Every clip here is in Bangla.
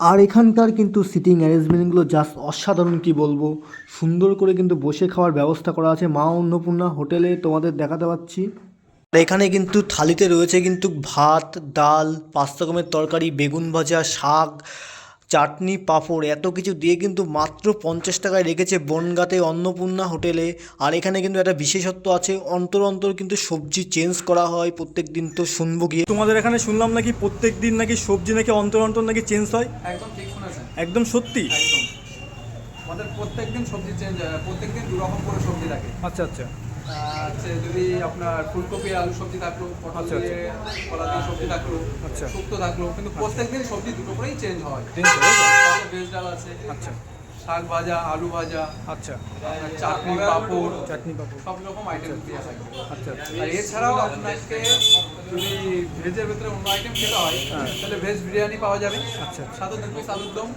আর এখানকার কিন্তু সিটিং অ্যারেঞ্জমেন্টগুলো জাস্ট অসাধারণ কি বলব? সুন্দর করে কিন্তু বসে খাওয়ার ব্যবস্থা করা আছে। মা অন্নপূর্ণা হোটেলে তোমাদের দেখাতে পাচ্ছি। এখানে কিন্তু থালিতে রয়েছে কিন্তু ভাত, ডাল পাঁচ রকমের তরকারি, বেগুন ভাজা, শাক চাটনি পাঁপড় এত কিছু দিয়ে কিন্তু মাত্র পঞ্চাশ টাকায় রেখেছে বনগাতে অন্নপূর্ণা হোটেলে। আর এখানে কিন্তু একটা বিশেষত্ব আছে অন্তর অন্তর কিন্তু সবজি চেঞ্জ করা হয় প্রত্যেক দিন তো শুনব গিয়ে। তোমাদের এখানে শুনলাম নাকি প্রত্যেক দিন নাকি সবজি নাকি অন্তর অন্তর নাকি চেঞ্জ হয়? একদম ঠিক শুনেছেন। একদম সত্যি? একদম। আমাদের প্রত্যেকদিন সবজি চেঞ্জ হয় প্রত্যেকদিন দু রকম করে সবজি থাকে আচ্ছা আচ্ছা। আহ, যদি আপনার ফুলকপি আলু সবজি থাকল পটল আচ্ছা, দিয়ে কলা দিয়ে সবজি থাকল আচ্ছা। শুক্তো থাকল কিন্তু প্রত্যেকদিন সবজি দুটো করেই চেঞ্জ হয়। ভেজ ডাল আছে আচ্ছা। শাক ভাজা আলু ভাজা আচ্ছা। চাটনি পাঁপড় চাটনি পাপড়। সব রকম আইটেম দেওয়া থাকে। আচ্ছা আচ্ছা। আর এছাড়াও আপনাকে যদি ভেজের ভিতরে অন্য আইটেম খেতে হয় হ্যাঁ। তাহলে ভেজ বিরিয়ানি পাওয়া যাবে। আচ্ছা, আচ্ছা। সাথে দু পিস আলুর দম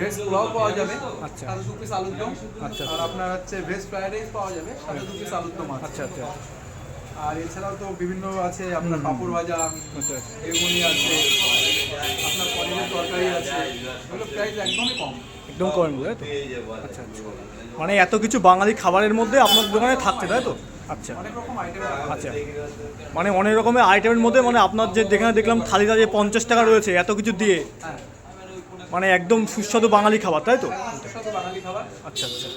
ভেজ পোলাও পাওয়া যাবে। আচ্ছা। সাথে দু পিস আলুর দম। আচ্ছা। আর আপনার হচ্ছে ভেজ ফ্রাইড রাইস পাওয়া যাবে সাথে দু পিস আলুর দম আচ্ছা আচ্ছা। আর এছাড়াও তো বিভিন্ন আছে আপনার পাপড় ভাজা আচ্ছা বেগুনি আছে আপনার পনিরের তরকারি আছে। এগুলো প্রাইস একদমই কম। একদম করেন তাই তো? আচ্ছা আচ্ছা। মানে এত কিছু বাঙালি খাবারের মধ্যে আপনার দোকানে থাকছে তাই তো? আচ্ছা। আচ্ছা। মানে অনেক রকমের আইটেমের মধ্যে মানে আপনার যে যেখানে দেখলাম থালিটা যে পঞ্চাশ টাকা রয়েছে এত কিছু দিয়ে। মানে একদম সুস্বাদু বাঙালি খাবার তাই তো? সুস্বাদু বাঙালি খাবার। আচ্ছা আচ্ছা।